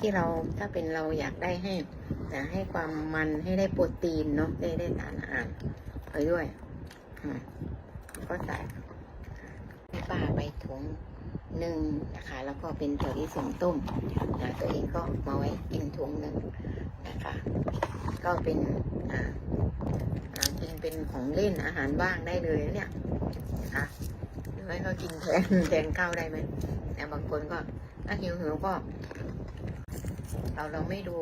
ที่เราถ้าเป็นเราอยากได้ให้นะให้ความมันให้ได้โปรตีนเนาะได้ได้สารอาหารไปด้วยก็ใส่ป้าไปถุงหนึ่งนะคะ แล้วก็เป็นถั่วลิสงต้มนะตัวเองก็มาไว้กินถุงหนึ่งนะคะ ก็เป็นอ่าอ่ากินเป็นของเล่นอาหารว่างได้เลยเนี่ยนะคะหรือไม่ก็กินแทนแทนข้าวได้ไหมแต่บางคนก็ถ้าหิวหิวก็ เราเราไม่ดู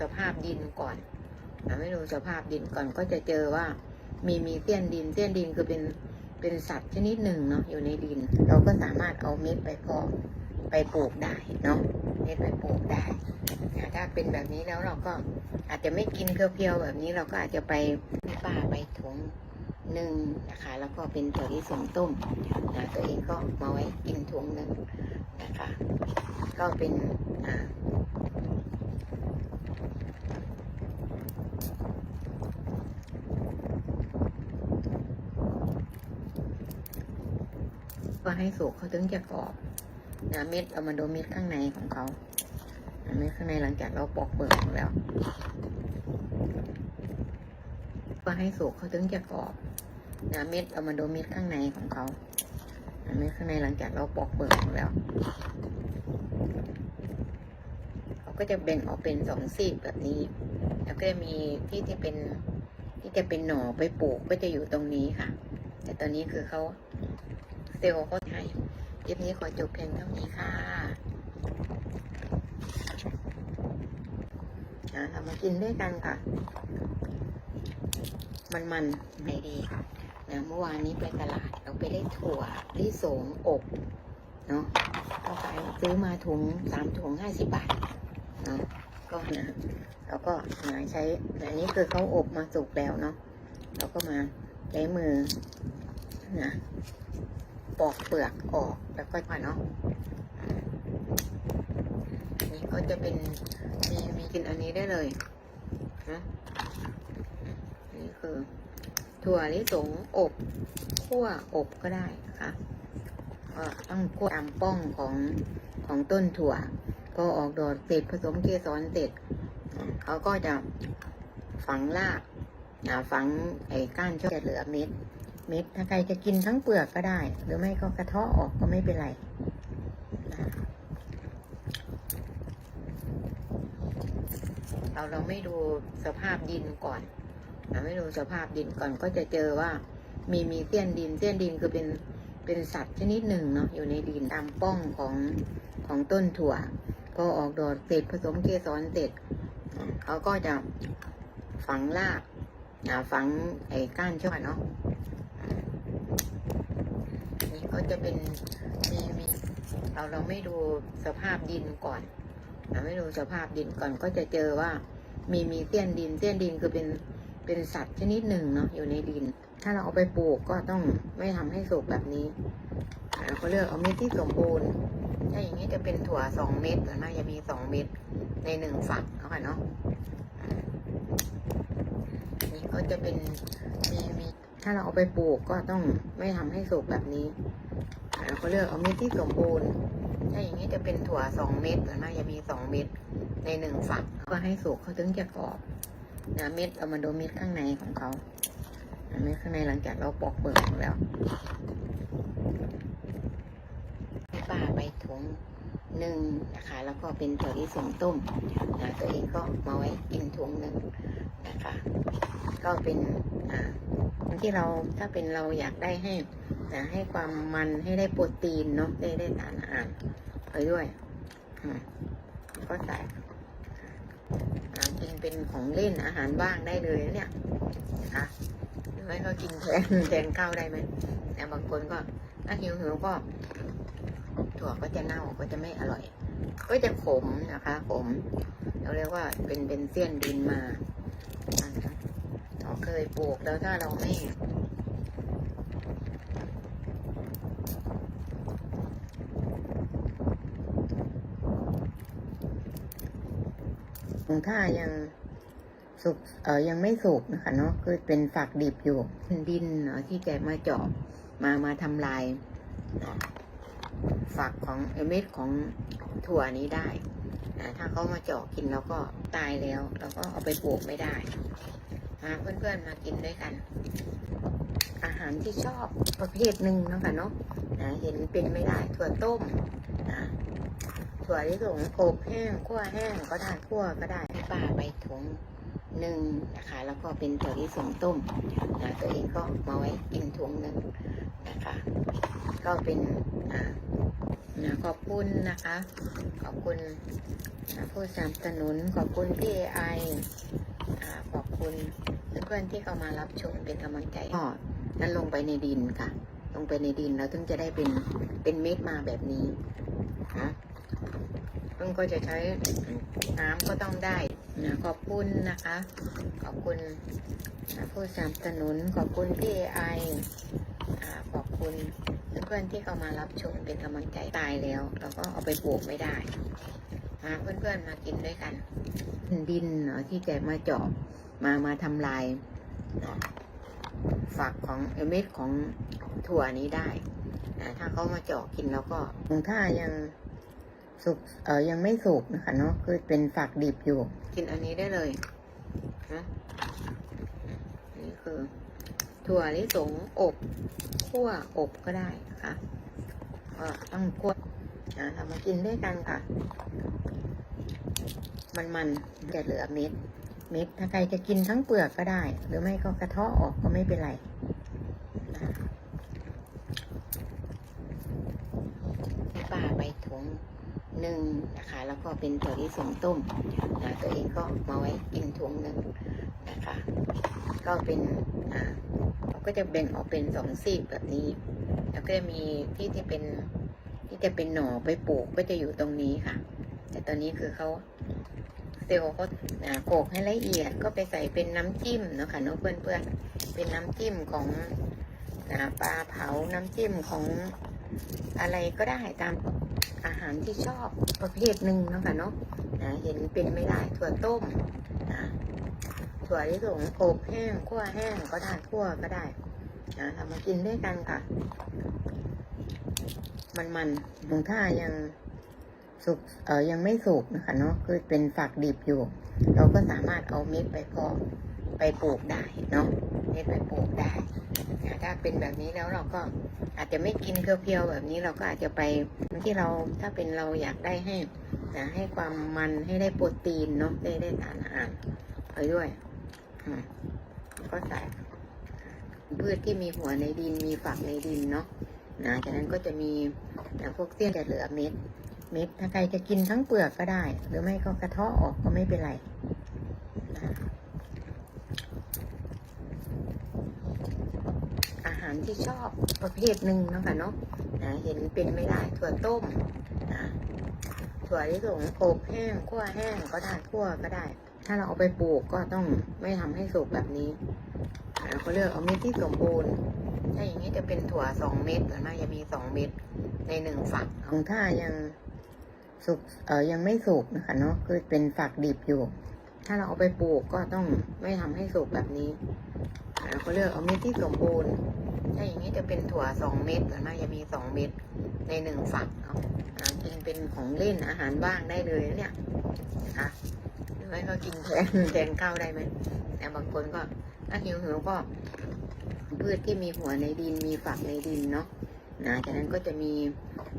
สภาพดินก่อนเราไม่ดูสภาพดินก่อนก็จะเจอว่า มีมีเตี้ยนดินเตี้ยนดินคือเป็นเป็นสัตว์ชนิดหนึ่งเนาะอยู่ในดิน เราก็สามารถเอาเม็ดไปเพาะไปปลูกได้เนาะเม็ดไปปลูกได้นะถ้าเป็นแบบนี้แล้วเราก็อาจจะไม่กินเพียวๆแบบนี้เราก็อาจจะไปป้าไปถุงหนึ่งนะคะ แล้วก็เป็นถั่วลิสงต้มนะตัวเองก็มาไว้กินถุงหนึ่งนะคะ ก็เป็น ก็ให้สุกเขาถึงจะกรอบนะเม็ดเรามาดูเม็ดข้างในของเขานะเม็ดข้างในหลังจากเราปอกเปลือกแล้ว ก็ให้สุกเขาถึงจะกรอบนะเม็ดเรามาดูเม็ดข้างในของเขานะเม็ดข้างในหลังจากเราปอกเปลือกแล้วเขาก็จะแบ่งออกเป็นสองซีกแบบนี้ แล้วก็จะมีที่ที่เป็นที่จะเป็นหน่อไปปลูกก็จะอยู่ตรงนี้ค่ะ แต่ตอนนี้คือเขา เซลล์ก็ให้คลิปนี้ขอจบเพียงเท่านี้ค่ะอ่าเรามากินด้วยกันค่ะ มันมันๆไม่ดีนะเมื่อวานนี้ไปตลาดเราไปได้ถั่วลิสงอบเนาะก็ไปซื้อมาถุงสามถุงห้าสิบบาทเนาะก็นะแล้วก็มาใช้อันนี้คือเขาอบมาสุกแล้วเนาะเราก็มาใช้มือนะ ปอกเปลือกออกแล้วก็มาเนาะนี่ก็จะเป็นมีมีกินอันนี้ได้เลยนะนี่คือ ถั่วลิสงอบคั่วอบก็ได้นะคะก็ต้องคั่วตามป้องของของต้นถั่ว ก็ออกดอกเสร็จผสมเกสรเสร็จเขาก็จะฝังรากอ่าฝังไอ้ก้านช่อเหลือเม็ด เม็ด ถ้าใครจะกินทั้งเปลือกก็ได้ หรือไม่ก็กระเทาะออกก็ไม่เป็นไรเราเราไม่ดูสภาพดินก่อนเราไม่ดูสภาพดินก่อนก็จะเจอว่ามีมีเตี้ยนดินเตี้ยนดินคือเป็นเป็นสัตว์ชนิดหนึ่งเนาะอยู่ในดินตามป้องของของต้นถั่ว ก็ออกดอกเสร็จผสมเกสรเสร็จเขาก็จะฝังรากฝังไอ้ก้านช่อเนาะ ก็จะเป็นมีมีเราเราไม่ดูสภาพดินก่อนเราไม่ดูสภาพดินก่อนก็จะเจอว่ามีมีเตี้ยนดินเตี้ยนดินคือเป็นเป็นสัตว์ชนิดหนึ่งเนาะอยู่ในดิน ถ้าเราเอาไปปลูกก็ต้องไม่ทำให้สุกแบบนี้เราก็เลือกเอาเม็ดที่สมบูรณ์ถ้าอย่างนี้จะเป็นถั่วสองเม็ดหรือน่าจะมีสองเม็ดในหนึ่งฝักเนาะค่ะเนาะนี่ก็จะเป็นมีมีถ้าเราเอาไปปลูกก็ต้องไม่ทำให้สุกแบบนี้ เราก็เลือกเอาเม็ดที่สมบูรณ์ถ้าอย่างนี้จะเป็นถั่วสองเม็ดหรือน่าจะมีสองเม็ดในหนึ่งฝักก็ให้สุกเขาถึงจะกรอบนะเม็ดเรามาดูเม็ดข้างในของเขาเม็ดข้างในหลังจากเราปอกเปลือกแล้วป้าไปถุงหนึ่งนะคะ แล้วก็เป็นถั่วลิสงต้มนะตัวเองก็มาไว้กินถุงหนึ่งนะคะ ก็เป็นอ่าที่เราถ้าเป็นเราอยากได้ให้ นะให้ความมันให้ได้โปรตีนเนาะได้ได้สารอาหารไปด้วยก็ใส่อ่ากินเป็นของเล่นอาหารว่างได้เลยเนี่ยนะคะหรือไม่ก็กินแทนแทนข้าวได้ไหมแต่บางคนก็ถ้าหิวหิวก็ถั่วก็จะเน่าก็จะไม่อร่อย ก็จะขมนะคะขมเราเรียกว่าเป็นเป็นเสี้ยนดินมาเราเคยปลูกแล้วถ้าเราไม่ ถ้ายังสุกเออยังไม่สุกนะคะเนาะคือเป็นฝักดิบอยู่ดินเนาะที่แกมาเจาะมามาทำลายเนาะฝักของเอเม็ดของถั่วนี้ได้อ่าถ้าเขามาเจาะกินแล้วก็ตายแล้วเราก็เอาไปปลูกไม่ได้มาเพื่อนๆมากินด้วยกัน อาหารที่ชอบประเภทหนึ่งเนาะค่ะเนาะนะเห็นเป็นไม่ได้ถั่วต้มนะ ถั่วที่สงอบแห้งคั่วแห้งก็ได้คั่วก็ได้ป้าไปถุงหนึ่งนะคะ แล้วก็เป็นถั่วที่สงต้มนะตัวเองก็มาไว้กินถุงหนึ่งนะคะ ก็เป็นอ่านะขอบคุณนะคะ ขอบคุณนะผู้สนับสนุนขอบคุณพี่ไอขอบคุณเพื่อนๆที่เข้ามารับชมเป็นกำลังใจก็นั้นลงไปในดินค่ะ ลงไปในดินแล้วถึงจะได้เป็นเป็นเม็ดมาแบบนี้นะ เพิ่งก็จะใช้น้ำก็ต้องได้นะขอบคุณนะคะ ขอบคุณผู้สนับสนุน ขอบคุณพี่ไอขอบคุณเพื่อนๆที่เข้ามารับชมเป็นกำลังใจตายแล้ว เราก็เอาไปปลูกไม่ได้มาเพื่อนๆมากินด้วยกัน ดินเนาะที่จะมาเจาะมามาทำลายเนาะฝักของเม็ดของถั่วนี้ได้ถ้าเขามาเจาะกินแล้วก็ถ้ายัง สุกเออยังไม่สุกนะคะเนาะคือเป็นฝักดิบอยู่ กินอันนี้ได้เลยนะนี่คือ ถั่วลิสงอบคั่วอบก็ได้นะคะก็ต้องคั่วนะทำมากินด้วยกันค่ะ มันมันจะเหลือเม็ด เม็ดถ้าใครจะกินทั้งเปลือกก็ได้ หรือไม่ก็กระเทาะออกก็ไม่เป็นไรนะให้ป้าไปถุง หนึ่งนะคะ แล้วก็เป็นถั่วลิสงต้มนะตัวเองก็มาไว้กินถุงหนึ่งนะคะ ก็เป็นอ่าเราก็จะแบ่งออกเป็นสองซีกแบบนี้ แล้วก็จะมีที่ที่เป็นที่จะเป็นหน่อไปปลูกก็จะอยู่ตรงนี้ค่ะ แต่ตอนนี้คือเขาเซลล์เขาโขกให้ละเอียดก็ไปใส่เป็นน้ำจิ้มเนาะค่ะเนาะเพื่อนเป็นน้ำจิ้มของปลาเผาน้ำจิ้มของอะไรก็ได้ตาม หารที่ชอบประเภทหนึ่งนะคะเนาะนะเห็นเป็นไม่ได้ถั่วต้มนะถั่วที่สงอบแห้งคั่วแห้งก็ได้คั่วก็ได้นะทำมากินด้วยกันค่ะ มันมันๆถ้ายังสุกเออยังไม่สุกนะคะเนาะคือเป็นฝักดิบอยู่ เราก็สามารถเอาเม็ดไปพาะ ไปปลูกได้เนาะเม็ดไปปลูกได้นะถ้าเป็นแบบนี้แล้วเราก็อาจจะไม่กินเพียวๆแบบนี้เราก็อาจจะไปที่เราถ้าเป็นเราอยากได้ให้นะให้ความมันให้ได้โปรตีนเนาะได้ได้สารอาหารไปด้วยก็ใส่พืชที่มีหัวในดินมีฝักในดินเนาะนะจากนั้นก็จะมีนะพวกเสี้ยนจะเหลือเม็ด เม็ดถ้าใครจะกินทั้งเปลือกก็ได้ หรือไม่ก็กระเทาะออกก็ไม่เป็นไรนะอารที่ชอบประเภทหนึ่งนะคะเนาะนะเห็นเป็นไม่ได้ถั่วต้มนะถั่วที่สงอบแห้งคั่วแห้งก็ได้คั่วก็ได้ ถ้าเราเอาไปปลูกก็ต้องไม่ทำให้สุกแบบนี้เราก็เลือกเอาเม็ดที่สมบูรณ์ถ้าอย่างนี้จะเป็นถั่วสองเม็ดส่วนมากจะมีสองเม็ดในหนึ่งฝักของถ้ายังสุกเออยังไม่สุกนะคะเนาะคือเป็นฝักดิบอยู่ ถ้าเราเอาไปปลูกก็ต้องไม่ทำให้สุกแบบนี้ เราก็เลือกเอาเม็ดที่สมบูรณ์ถ้าอย่างนี้จะเป็นถั่วสองเม็ดส่วนมากจะมีสองเม็ดในหนึ่งฝักเนาะอ่ากินเป็นของเล่นอาหารว่างได้เลยเนี่ยนะคะหรือไม่ก็กินแทนแทนข้าวได้ไหมแต่บางคนก็ถ้าหิวหิวๆก็พืชที่มีหัวในดินมีฝักในดินเนาะนะจากนั้นก็จะมี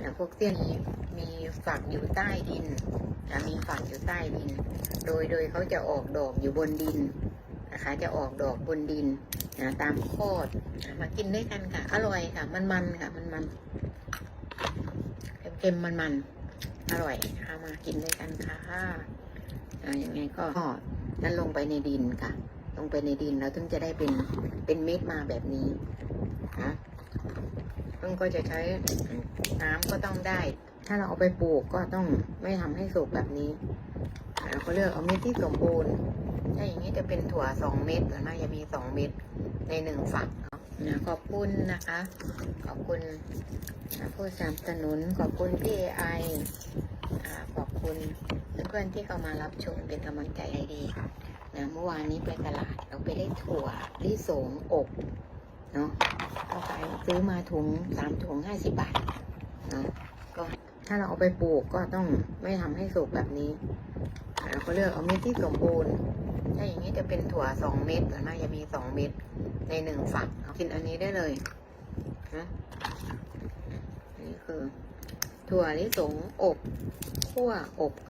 นะพวกเสี้ยนมีมีฝักอยู่ใต้ดินนะมีฝักอยู่ใต้ดิน โดยโดยเขาจะออกดอกอยู่บนดิน นะคะ จะออกดอกบนดินนะตามโคดมากินด้วยกันค่ะ อร่อยค่ะ มันมันค่ะ มันมันเค็มๆมันมันอร่อยค่ะมากินด้วยกันค่ะอ่ายังไงก็นั่นลงไปในดินค่ะ ลงไปในดินแล้วถึงจะได้เป็นเป็นเม็ดมาแบบนี้นะเพิ่งก็จะใช้น้ำก็ต้องได้ ถ้าเราเอาไปปลูกก็ต้องไม่ทำให้สุกแบบนี้เราก็เลือกเอาเม็ดที่สมบูรณ์ ถ้าอย่างนี้จะเป็นถั่วสองเม็ดส่วนมากจะมีสองเม็ดในหนึ่งฝักเนาะนะขอบคุณนะคะ ขอบคุณนะผู้สนับสนุน ขอบคุณพี่ไอขอบคุณเพื่อนๆที่เข้ามารับชมเป็นกำลังใจให้ดีค่ะนะเมื่อวานนี้ไปตลาดเราไปได้ถั่วลิสงอบเนาะก็ขายซื้อมาถุงสามถุงห้าสิบบาทเนาะก็ถ้าเราเอาไปปลูกก็ต้องไม่ทำให้สุกแบบนี้ เราก็เลือกเอาเม็ดที่สมบูรณ์ ถ้าอย่างนี้จะเป็นถั่วสองเม็ดหรือไม่จะมีสองเม็ดในหนึ่งฝักเอากินอันนี้ได้เลยนะนี่คือ ถั่วลิสงอบคั่วอบ